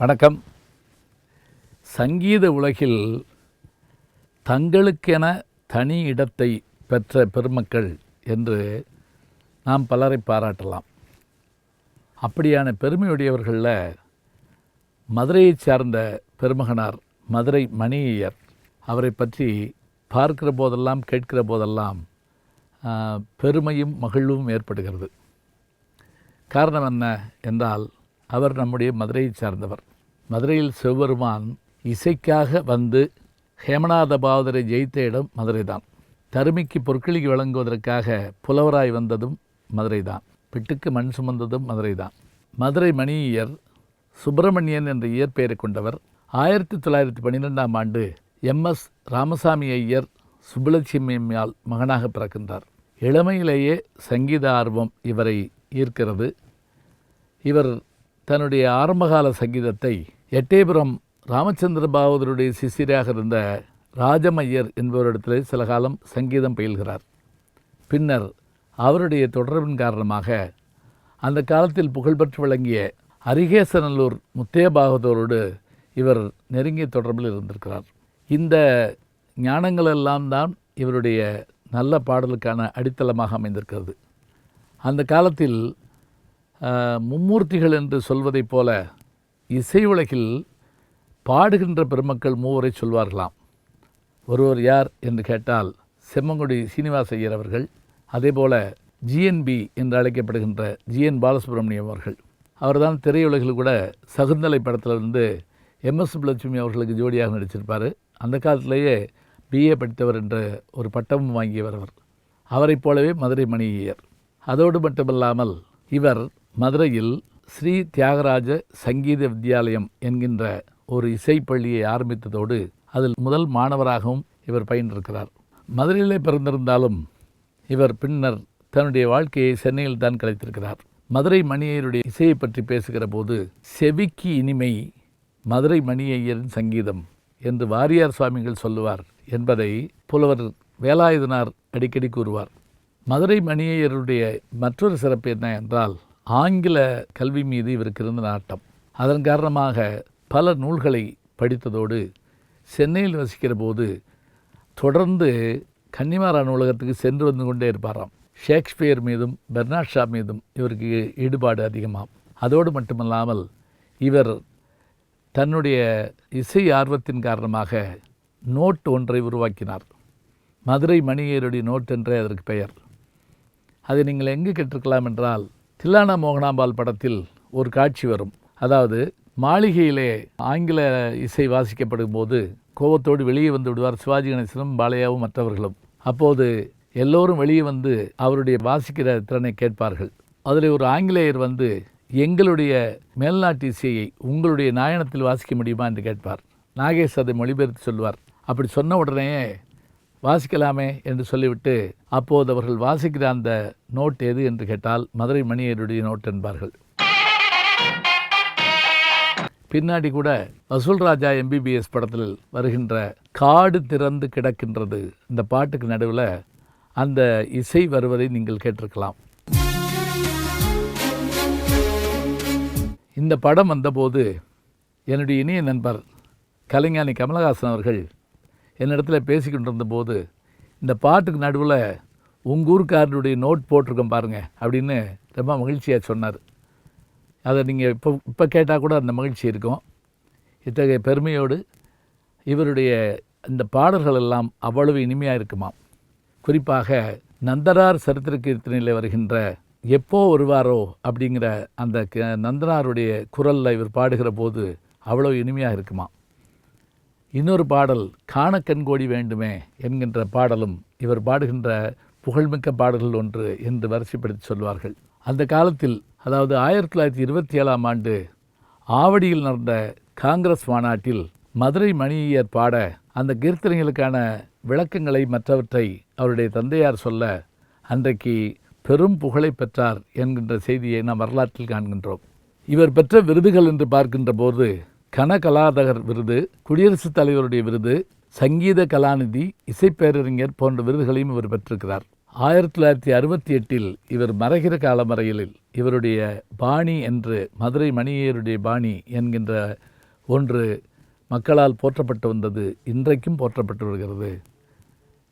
வணக்கம். சங்கீத உலகில் தங்களுக்கென தனி இடத்தை பெற்ற பெருமக்கள் என்று நாம் பலரை பாராட்டலாம். அப்படியான பெருமையுடையவர்களில் மதுரையைச் சார்ந்த பெருமகனார் மதுரை மணியையர் அவரை பற்றி பார்க்கிற போதெல்லாம் கேட்கிற போதெல்லாம் பெருமையும் மகிழ்வும் ஏற்படுகிறது. காரணம் என்ன என்றால் அவர் நம்முடைய மதுரையைச் சார்ந்தவர். மதுரையில் சிவபெருமான் இசைக்காக வந்து ஹேமநாத பாவதரை ஜெயித்த இடம் மதுரை தான் தருமிக்கு பொற்களிக்கு வழங்குவதற்காக புலவராய் வந்ததும் மதுரை தான் பிட்டுக்கு மண் சுமந்ததும் மதுரை தான் மதுரை மணியர் சுப்பிரமணியன் என்ற இயற்பெயரை கொண்டவர் ஆயிரத்தி தொள்ளாயிரத்தி பன்னிரெண்டாம் ஆண்டு எம்எஸ் ராமசாமி ஐயர் சுப்புலட்சுமி அம்மையால் மகனாக பிறக்கின்றார். இளமையிலேயே சங்கீத ஆர்வம் இவரை ஈர்க்கிறது. இவர் தன்னுடைய ஆரம்பகால சங்கீதத்தை எட்டயபுரம் ராமச்சந்திர பாகவதருடைய சிசிராக இருந்த ராஜமையர் என்பவரிடத்தில் சில காலம் சங்கீதம் பயில்கிறார். பின்னர் அவருடைய தொடர்பின் காரணமாக அந்த காலத்தில் புகழ்பெற்று விளங்கிய அரிகேசநல்லூர் முத்தைய பாகவதரோடு இவர் நெருங்கிய தொடர்பில் இருந்திருக்கிறார். இந்த ஞானங்களெல்லாம் தான் இவருடைய நல்ல பாடலுக்கான அடித்தளமாக அமைந்திருக்கிறது. அந்த காலத்தில் மும்மூர்த்திகள் என்று சொல்வதைப் போல இசை உலகில் பாடுகின்ற பெருமக்கள் மூவரை சொல்வார்களாம். ஒருவர் யார் என்று கேட்டால் செம்மங்குடி சீனிவாச ஐயர் அவர்கள் அதேபோல ஜிஎன்பி என்று அழைக்கப்படுகின்ற ஜிஎன் பாலசுப்ரமணியம் அவர்கள். அவர்தான் திரையுலகில் கூட சகுந்தலை படத்தில் இருந்து எம்எஸ் லட்சுமி அவர்களுக்கு ஜோடியாக நடிச்சிருப்பார். அந்த காலத்திலேயே பிஏ படித்தவர் என்ற ஒரு பட்டமும் வாங்கியவர் அவர். அவரைப் போலவே மதுரை மணியர் அதோடு மட்டுமல்லாமல் இவர் மதுரையில் ஸ்ரீ தியாகராஜ சங்கீத வித்யாலயம் என்கின்ற ஒரு இசைப்பள்ளியை ஆரம்பித்ததோடு அதில் முதல் மாணவராகவும் இவர் பயின்றிருக்கிறார். மதுரையிலே பிறந்திருந்தாலும் இவர் பின்னர் தன்னுடைய வாழ்க்கையை சென்னையில் தான் கழித்திருக்கிறார் மதுரை மணியருடைய இசையை பற்றி பேசுகிற போது செவிக்கு இனிமை மதுரை மணியையரின் சங்கீதம் என்று வாரியார் சுவாமிகள் சொல்லுவார் என்பதை புலவர் வேலாயுதனார் அடிக்கடி கூறுவார். மதுரை மணியையருடைய மற்றொரு சிறப்பு என்ன என்றால் ஆங்கில கல்வி மீது இவருக்கு இருந்த நாட்டம். அதன் காரணமாக பல நூல்களை படித்ததோடு சென்னையில் வசிக்கிற போது தொடர்ந்து கன்னிமாரா நூலகத்துக்கு சென்று வந்து கொண்டே இருப்பாராம். ஷேக்ஸ்பியர் மீதும் பெர்னாட் ஷா மீதும் இவருக்கு ஈடுபாடு அதிகமாம். அதோடு மட்டுமல்லாமல் இவர் தன்னுடைய இசை ஆர்வத்தின் காரணமாக நோட் ஒன்றை உருவாக்கினார். மதுரை மணியேருடைய நோட் என்றே அதற்கு பெயர். அதை நீங்கள் எங்கு கேட்டிருக்கலாம் என்றால் தில்லானா மோகனாம்பால் படத்தில் ஒரு காட்சி வரும். அதாவது மாளிகையிலே ஆங்கில இசை வாசிக்கப்படும் போது கோபத்தோடு வெளியே வந்து விடுவார் சிவாஜி கணேசனும் பாலையாவும் மற்றவர்களும். அப்போது எல்லோரும் வெளியே வந்து அவருடைய வாசிக்கிற திறனை கேட்பார்கள். அதில் ஒரு ஆங்கிலேயர் வந்து எங்களுடைய மேல்நாட்டு இசையை உங்களுடைய நாயனத்தில் வாசிக்க முடியுமா? என்று கேட்பார். நாகேஷ் அதை மொழிபெயர்த்து சொல்வார். அப்படி சொன்ன உடனே வாசிக்கலாமே என்று சொல்லிவிட்டு அப்போது அவர்கள் வாசிக்கிற அந்த நோட் எது என்று கேட்டால் மதுரை மணியருடைய நோட் என்பார்கள். பின்னாடி கூட வசூல் ராஜா எம்பிபிஎஸ் படத்தில் வருகின்ற காடு திறந்து கிடக்கின்றது இந்த பாட்டுக்கு நடுவில் அந்த இசை வருவதை நீங்கள் கேட்டிருக்கலாம். இந்த படம் வந்தபோது என்னுடைய இனிய நண்பர் கலைஞானி கமலஹாசன் அவர்கள் என்னிடத்தில் பேசிக்கிட்டு இருந்தபோது இந்த பாட்டுக்கு நடுவில் உங்கள் ஊருக்காரனுடைய நோட் போட்டிருக்கோம் பாருங்கள் அப்படின்னு ரொம்ப மகிழ்ச்சியாக சொன்னார். அதை நீங்கள் இப்போ இப்போ கேட்டால் கூட அந்த மகிழ்ச்சி இருக்கும். இத்தகைய பெருமையோடு இவருடைய இந்த பாடல்கள் எல்லாம் அவ்வளவு இனிமையாக இருக்குமாம் குறிப்பாக நந்தனார் சரித்திர கீர்த்தனையில் வருகின்ற எப்போ வருவாரோ அப்படிங்கிற அந்த க- நந்தனாருடைய குரலில் இவர் பாடுகிற போது அவ்வளோ இனிமையாக இருக்குமா? இன்னொரு பாடல் காண கண்கோடி வேண்டுமே என்கின்ற பாடலும் இவர் பாடுகின்ற புகழ்மிக்க பாடல்கள் ஒன்று என்று வரிசைப்படுத்தி சொல்வார்கள். அந்த காலத்தில் அதாவது ஆயிரத்தி தொள்ளாயிரத்தி இருபத்தி ஏழாம் ஆண்டு ஆவடியில் நடந்த காங்கிரஸ் மாநாட்டில் மதுரை மணியர் பாட அந்த கீர்த்தனைகளுக்கான விளக்கங்களை மற்றவற்றை அவருடைய தந்தையார் சொல்ல அன்றைக்கு பெரும் புகழை பெற்றார் என்கின்ற செய்தியை நாம் வரலாற்றில் காண்கின்றோம். இவர் பெற்ற விருதுகள் என்று பார்க்கின்ற போது கனகலாதகர் விருது குடியரசுத் தலைவருடைய விருது சங்கீத கலாநிதி இசைப்பேரறிஞர் போன்ற விருதுகளையும் இவர் பெற்றிருக்கிறார். ஆயிரத்தி தொள்ளாயிரத்தி அறுபத்தி எட்டில் இவர் மறைகிற காலம் இவருடைய பாணி என்று மதுரை மணியருடைய பாணி என்கின்ற ஒன்று மக்களால் போற்றப்பட்டு வந்தது இன்றைக்கும் போற்றப்பட்டு வருகிறது.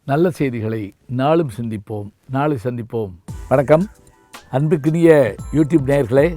நல்ல செய்திகளை நாளும் சிந்திப்போம் நாளை சந்திப்போம். வணக்கம். அன்புக்குரிய யூடியூப் நேயர்களே